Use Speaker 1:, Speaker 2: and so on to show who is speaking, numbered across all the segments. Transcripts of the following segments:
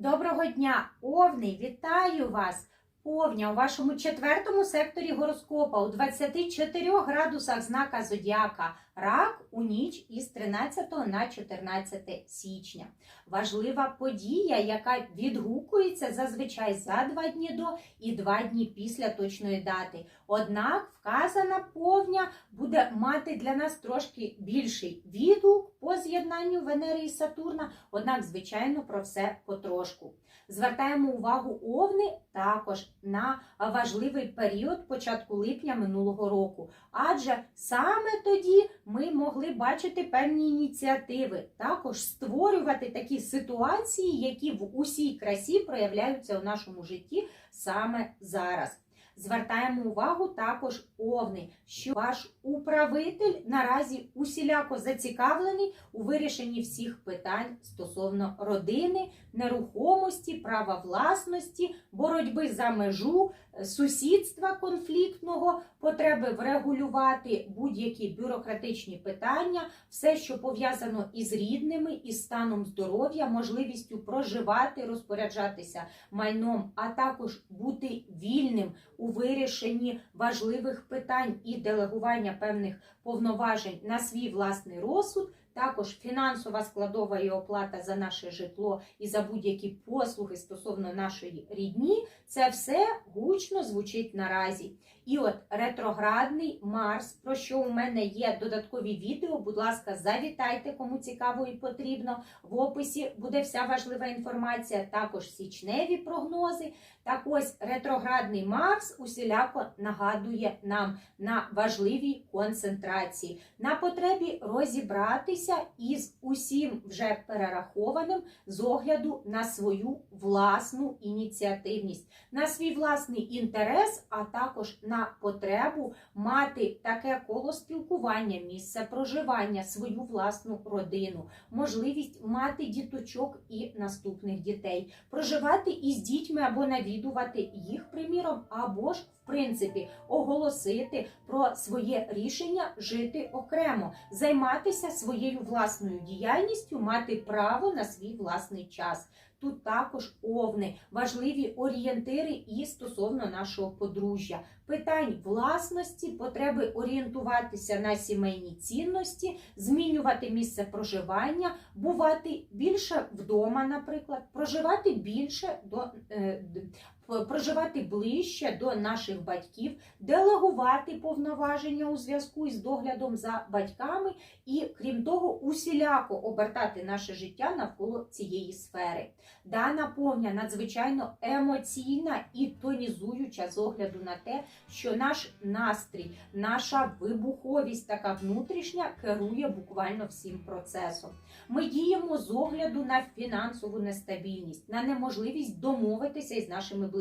Speaker 1: Доброго дня, Овни! Вітаю вас! Повня у вашому четвертому секторі гороскопа у 24 градусах знака Зодіака. Рак у ніч із 13 на 14 січня. Важлива подія, яка відгукується зазвичай за два дні до і два дні після точної дати. Однак вказана повня буде мати для нас трошки більший відгук по з'єднанню Венери і Сатурна, однак, звичайно, про все потрошку. Звертаємо увагу овни також на важливий період початку липня минулого року, адже саме тоді ми могли бачити певні ініціативи, також створювати такі ситуації, які в усій красі проявляються у нашому житті саме зараз. Звертаємо увагу також овни, що ваш управитель наразі усіляко зацікавлений у вирішенні всіх питань стосовно родини, нерухомості, права власності, боротьби за межу, сусідства конфліктного, потреби врегулювати будь-які бюрократичні питання, все, що пов'язано із рідними, із станом здоров'я, можливістю проживати, розпоряджатися майном, а також бути вільним у вирішенні важливих питань і делегування певних повноважень на свій власний розсуд. Також фінансова складова і оплата за наше житло і за будь-які послуги стосовно нашої рідні, це все гучно звучить наразі. І от ретроградний Марс, про що у мене є додаткові відео. Будь ласка, завітайте, кому цікаво і потрібно. В описі буде вся важлива інформація, також січневі прогнози. Так ось ретроградний Марс усіляко нагадує нам на важливій концентрації, на потребі розібратися із усім вже перерахованим з огляду на свою власну ініціативність, на свій власний інтерес, а також на потребу мати таке коло спілкування, місце проживання, свою власну родину, можливість мати діточок і наступних дітей, проживати із дітьми або навідувати їх, приміром, або ж принципі оголосити про своє рішення жити окремо, займатися своєю власною діяльністю, мати право на свій власний час. Тут також овни, важливі орієнтири і стосовно нашого подружжя, питань власності, потреби орієнтуватися на сімейні цінності, змінювати місце проживання, бувати більше вдома, наприклад, проживати більше до е, проживати ближче до наших батьків, делегувати повноваження у зв'язку із доглядом за батьками, і крім того, усіляко обертати наше життя навколо цієї сфери. Дана повня надзвичайно емоційна і тонізуюча з огляду на те, що наш настрій, наша вибуховість, така внутрішня, керує буквально всім процесом. Ми діємо з огляду на фінансову нестабільність, на неможливість домовитися із нашими близькими.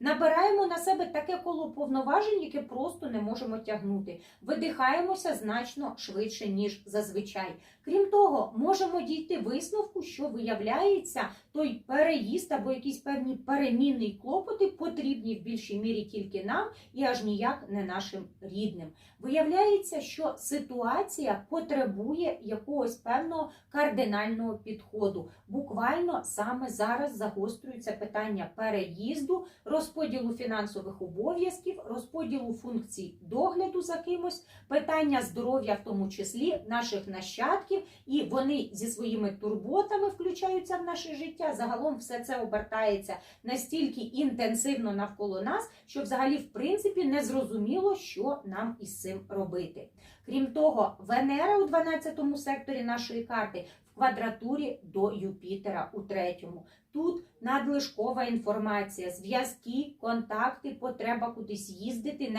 Speaker 1: Набираємо на себе таке коло повноважень, яке просто не можемо тягнути. Видихаємося значно швидше, ніж зазвичай. Крім того, можемо дійти висновку, що виявляється, той переїзд або якісь певні переміни й клопоти потрібні в більшій мірі тільки нам і аж ніяк не нашим рідним. Виявляється, що ситуація потребує якогось певного кардинального підходу. Буквально саме зараз загострюється питання переїзду, розподілу фінансових обов'язків, розподілу функцій догляду за кимось, питання здоров'я, в тому числі наших нащадків, і вони зі своїми турботами включаються в наше життя. Загалом все це обертається настільки інтенсивно навколо нас, що взагалі, в принципі, не зрозуміло, що нам із цим робити. Крім того, Венера у 12 секторі нашої карти в квадратурі до Юпітера у третьому. Тут надлишкова інформація, зв'язки, контакти, потреба кудись їздити,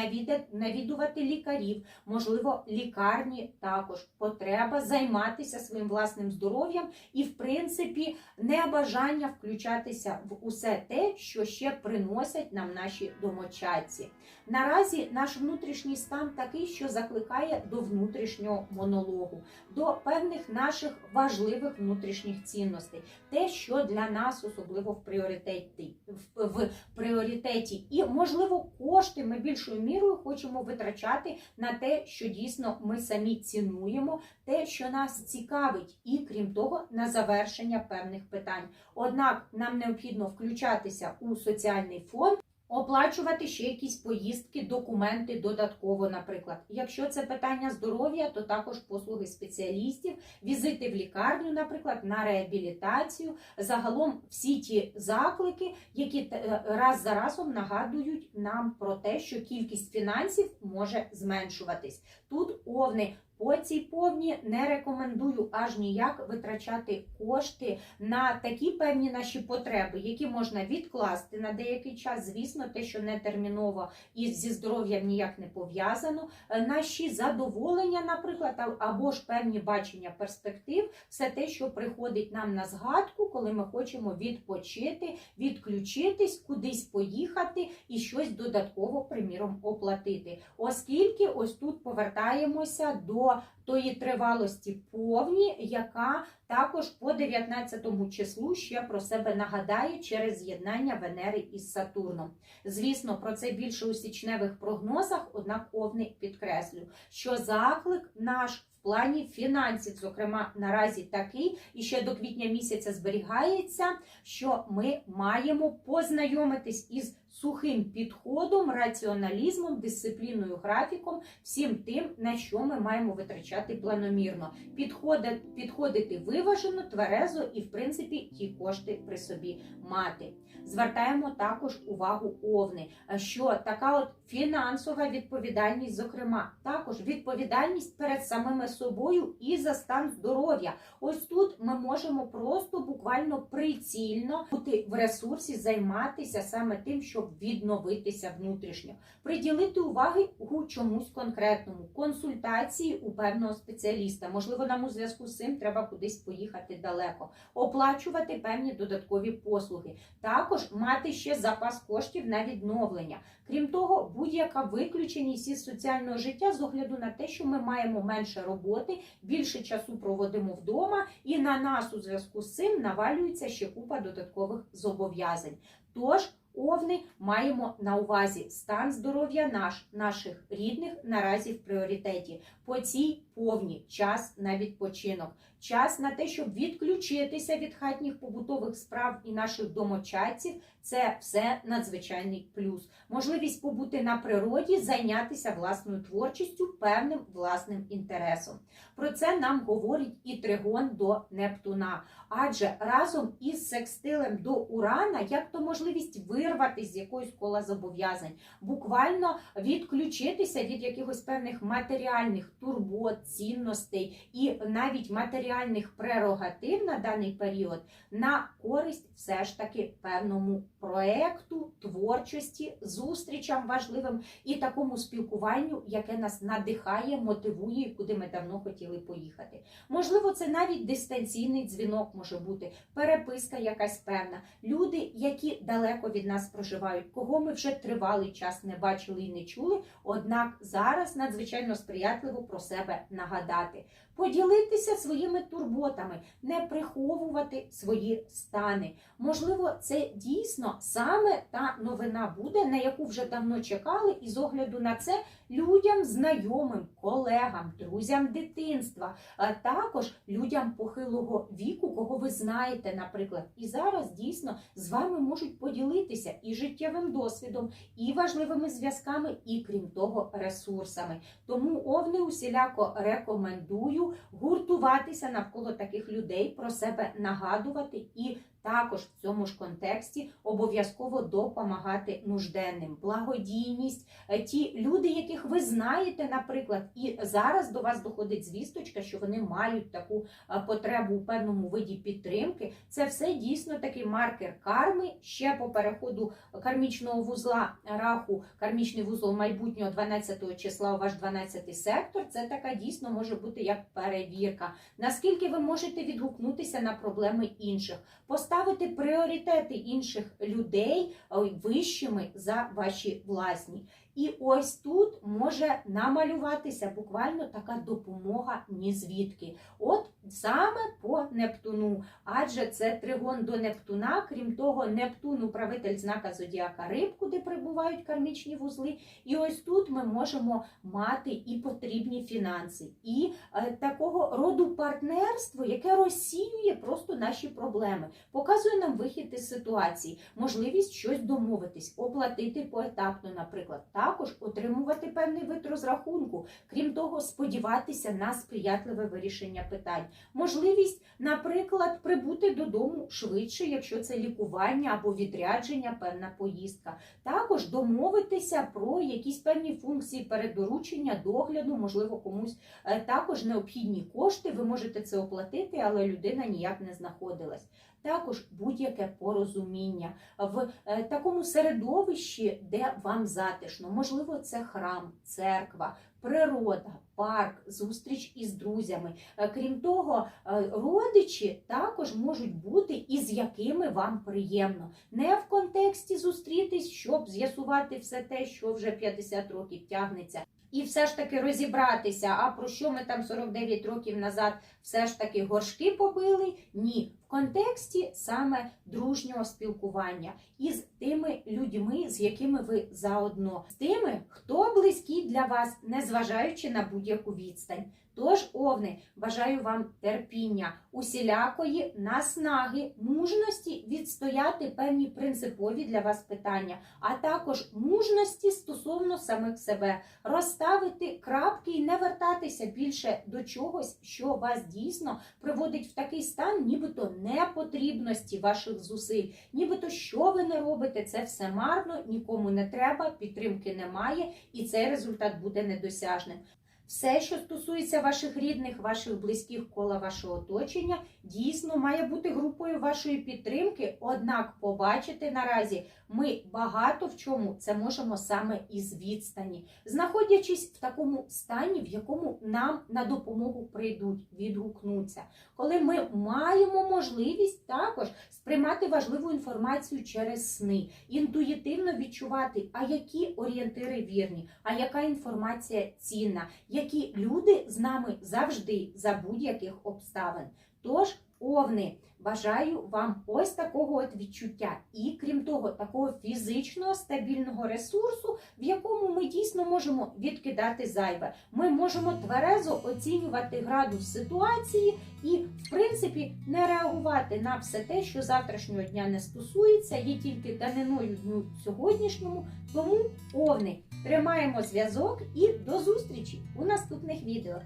Speaker 1: навідувати лікарів, можливо, лікарні також, потреба займатися своїм власним здоров'ям і, в принципі, небажання включатися в усе те, що ще приносять нам наші домочадці. Наразі наш внутрішній стан такий, що закликає до внутрішнього монологу, до певних наших важливих внутрішніх цінностей, те, що для нас особливо в пріоритеті, в, пріоритеті, і можливо кошти ми більшою мірою хочемо витрачати на те, що дійсно ми самі цінуємо, те, що нас цікавить, і крім того, на завершення певних питань. Однак нам необхідно включатися у соціальний фонд. Оплачувати ще якісь поїздки, документи додатково, наприклад. Якщо це питання здоров'я, то також послуги спеціалістів, візити в лікарню, наприклад, на реабілітацію. Загалом всі ті заклики, які е, раз за разом нагадують нам про те, що кількість фінансів може зменшуватись. Тут овни. По цій повні не рекомендую аж ніяк витрачати кошти на такі певні наші потреби, які можна відкласти на деякий час. Звісно, те, що не терміново і зі здоров'ям ніяк не пов'язано. Е, Наші задоволення, наприклад, або ж певні бачення перспектив, все те, що приходить нам на згадку, коли ми хочемо відпочити, відключитись, кудись поїхати і щось додатково, приміром, оплатити. Оскільки ось тут повертаємося до тої тривалості повні, яка також по 19 числу ще про себе нагадає через з'єднання Венери із Сатурном. Звісно, про це більше у січневих прогнозах, однак овни підкреслю, що заклик наш в плані фінансів, зокрема, наразі такий, і ще до квітня місяця зберігається, що ми маємо познайомитись із сухим підходом, раціоналізмом, дисципліною, графіком, всім тим, на що ми маємо витрачати планомірно. Підходити, підходити виважено, тверезо і, в принципі, ті кошти при собі мати. Звертаємо також увагу овни, що така от фінансова відповідальність, зокрема, також відповідальність перед самими собою і за стан здоров'я. Ось тут ми можемо просто буквально прицільно бути в ресурсі, займатися саме тим, щоб відновитися внутрішньо, приділити уваги чомусь конкретному, консультації у певного спеціаліста. Можливо, нам у зв'язку з цим треба кудись поїхати далеко, оплачувати певні додаткові послуги. Також мати ще запас коштів на відновлення. Крім того, будь-яка виключеність із соціального життя з огляду на те, що ми маємо менше роботи, більше часу проводимо вдома, і на нас у зв'язку з цим навалюється ще купа додаткових зобов'язань. Тож Овни маємо на увазі стан здоров'я наш, наших рідних наразі в пріоритеті. По цій повні час на відпочинок, час на те, щоб відключитися від хатніх побутових справ і наших домочадців. Це все надзвичайний плюс. Можливість побути на природі, зайнятися власною творчістю, певним власним інтересом. Про це нам говорить і тригон до Нептуна. Адже разом із секстилем до Урана, як то можливість вирватися з якоїсь кола зобов'язань, буквально відключитися від якихось певних матеріальних турбот, цінностей і навіть матеріальних прерогатив на даний період на користь все ж таки певному проекту, творчості, зустрічам важливим і такому спілкуванню, яке нас надихає, мотивує, куди ми давно хотіли поїхати. Можливо, це навіть дистанційний дзвінок може бути, переписка якась певна. Люди, які далеко від нас проживають, кого ми вже тривалий час не бачили і не чули, однак зараз надзвичайно сприятливо про себе нагадати. Поділитися своїми турботами, не приховувати свої стани. Можливо, це дійсно саме та новина буде, на яку вже давно чекали, і з огляду на це людям, знайомим, колегам, друзям дитинства, а також людям похилого віку, кого ви знаєте, наприклад. І зараз дійсно з вами можуть поділитися і життєвим досвідом, і важливими зв'язками, і крім того, ресурсами. Тому овни усіляко рекомендую гуртуватися навколо таких людей, про себе нагадувати і також в цьому ж контексті обов'язково допомагати нужденним. Благодійність, Е, ті люди, яких ви знаєте, наприклад, і зараз до вас доходить звісточка, що вони мають таку е, потребу у певному виді підтримки. Це все дійсно такий маркер карми. Ще по переходу кармічного вузла раху, кармічний вузол майбутнього 12 числа у ваш 12 сектор. Це така дійсно може бути як перевірка. Наскільки ви можете відгукнутися на проблеми інших, поставити пріоритети інших людей вищими за ваші власні. І ось тут може намалюватися буквально така допомога ні звідки. От саме по Нептуну. Адже це тригон до Нептуна. Крім того, Нептун управитель знака Зодіака Риб, куди прибувають кармічні вузли. І ось тут ми можемо мати і потрібні фінанси, і е, такого роду партнерство, яке розсіює просто наші проблеми, показує нам вихід із ситуації, можливість щось домовитись, оплатити поетапно, наприклад, також отримувати певний вид розрахунку, крім того, сподіватися на сприятливе вирішення питань, можливість, наприклад, прибути додому швидше, якщо це лікування або відрядження, певна поїздка. Також домовитися про якісь певні функції передоручення, догляду, можливо, комусь е, також необхідні кошти. Ви можете це оплатити, але людина ніяк не знаходилась. Також будь-яке порозуміння в е, такому середовищі, де вам затишно. Можливо, це храм, церква, природа, парк, зустріч із друзями. Е, Крім того, е, родичі також можуть бути із якими вам приємно. Не в контексті зустрітись, щоб з'ясувати все те, що вже 50 років тягнеться. І все ж таки розібратися, а про що ми там 49 років назад все ж таки горшки побили? Ні, контексті саме дружнього спілкування із тими людьми, з якими ви заодно, з тими, хто близький для вас, незважаючи на будь-яку відстань. Тож, овни, бажаю вам терпіння, усілякої наснаги, мужності відстояти певні принципові для вас питання, а також мужності стосовно самих себе, розставити крапки і не вертатися більше до чогось, що вас дійсно приводить в такий стан, нібито непотрібності ваших зусиль, нібито що ви не робите, це все марно, нікому не треба, підтримки немає, і цей результат буде недосяжним. Все, що стосується ваших рідних, ваших близьких кола вашого оточення, дійсно має бути групою вашої підтримки. Однак, побачити наразі ми багато в чому це можемо саме із відстані, знаходячись в такому стані, в якому нам на допомогу прийдуть, відгукнуться. Коли ми маємо можливість також сприймати важливу інформацію через сни, інтуїтивно відчувати, а які орієнтири вірні, а яка інформація цінна, які люди з нами завжди за будь-яких обставин. Тож, овни, бажаю вам ось такого от відчуття, і крім того, такого фізичного стабільного ресурсу, в якому ми дійсно можемо відкидати зайве. Ми можемо тверезо оцінювати градус ситуації і, в принципі, не реагувати на все те, що завтрашнього дня не стосується, є тільки даниною дню сьогоднішньому. Тому овни тримаємо зв'язок і до зустрічі у наступних відео.